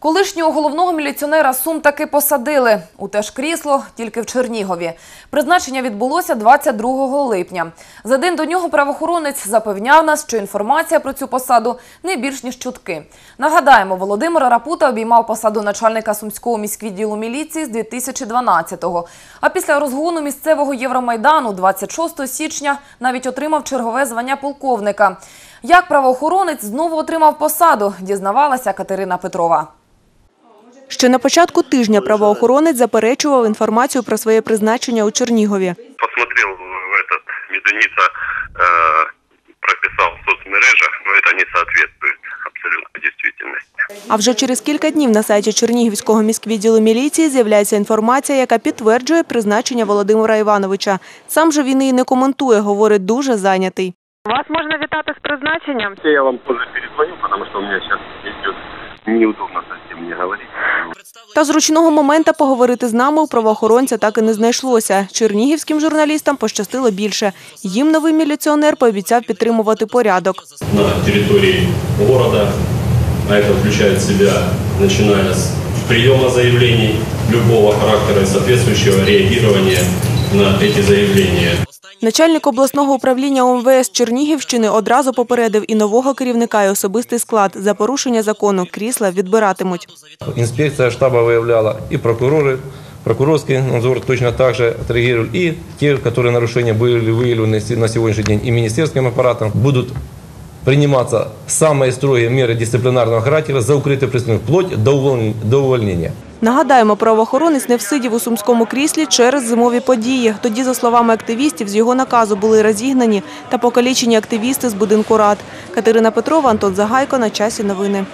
Колишнього головного міліціонера Сум таки посадили. У те ж крісло, тільки в Чернігові. Призначення відбулося 22 липня. За день до нього правоохоронець запевняв нас, що інформація про цю посаду не більш ніж чутки. Нагадаємо, Володимир Рапута обіймав посаду начальника Сумського міськвідділу міліції з 2012-го. А після розгону місцевого Євромайдану 26 січня навіть отримав чергове звання полковника. Як правоохоронець знову отримав посаду, дізнавалася Катерина Петрова. Ще на початку тижня правоохоронець заперечував інформацію про своє призначення у Чернігові. посмотрел в этот Медуница э, прописал в соцмережах, но это не соответствует абсолютно действительности. А вже через кілька днів на сайті Чернігівського міськвідділу міліції з'являється інформація, яка підтверджує призначення Володимира Івановича. Сам же він її не коментує, говорить, дуже зайнятий. Вас можна вітати з призначенням. Я вам позже перезвоню, потому что у меня сейчас идет неудобно совсем мне говорить. Та зручного момента поговорити з нами у правоохоронця так і не знайшлося. Чернігівським журналістам пощастило більше. Їм новий міліціонер пообіцяв підтримувати порядок. на территории города, а это включает в себя, начиная с приема заявлений любого характера и соответствующего реагирования на эти заявления. Начальник обласного управління ОМВС Чернігівщини одразу попередив і нового керівника, і особистий склад за порушення закону крісла відбиратимуть. Инспекция штаба выявляла и прокуроры, прокурорский надзор точно так же отреагировал. И те, которые нарушения были выявлены на сегодняшний день и министерским аппаратом, будут приниматься самые строгие меры дисциплинарного характера за укрытие преступников, вплоть до уволнения. Нагадаємо, правоохоронець не всидів у сумському кріслі через зимові події. Тоді, за словами активістів, з його наказу були розігнані та покалічені активісти з будинку рад. Катерина Петрова, Антон Загайко. На часі новини.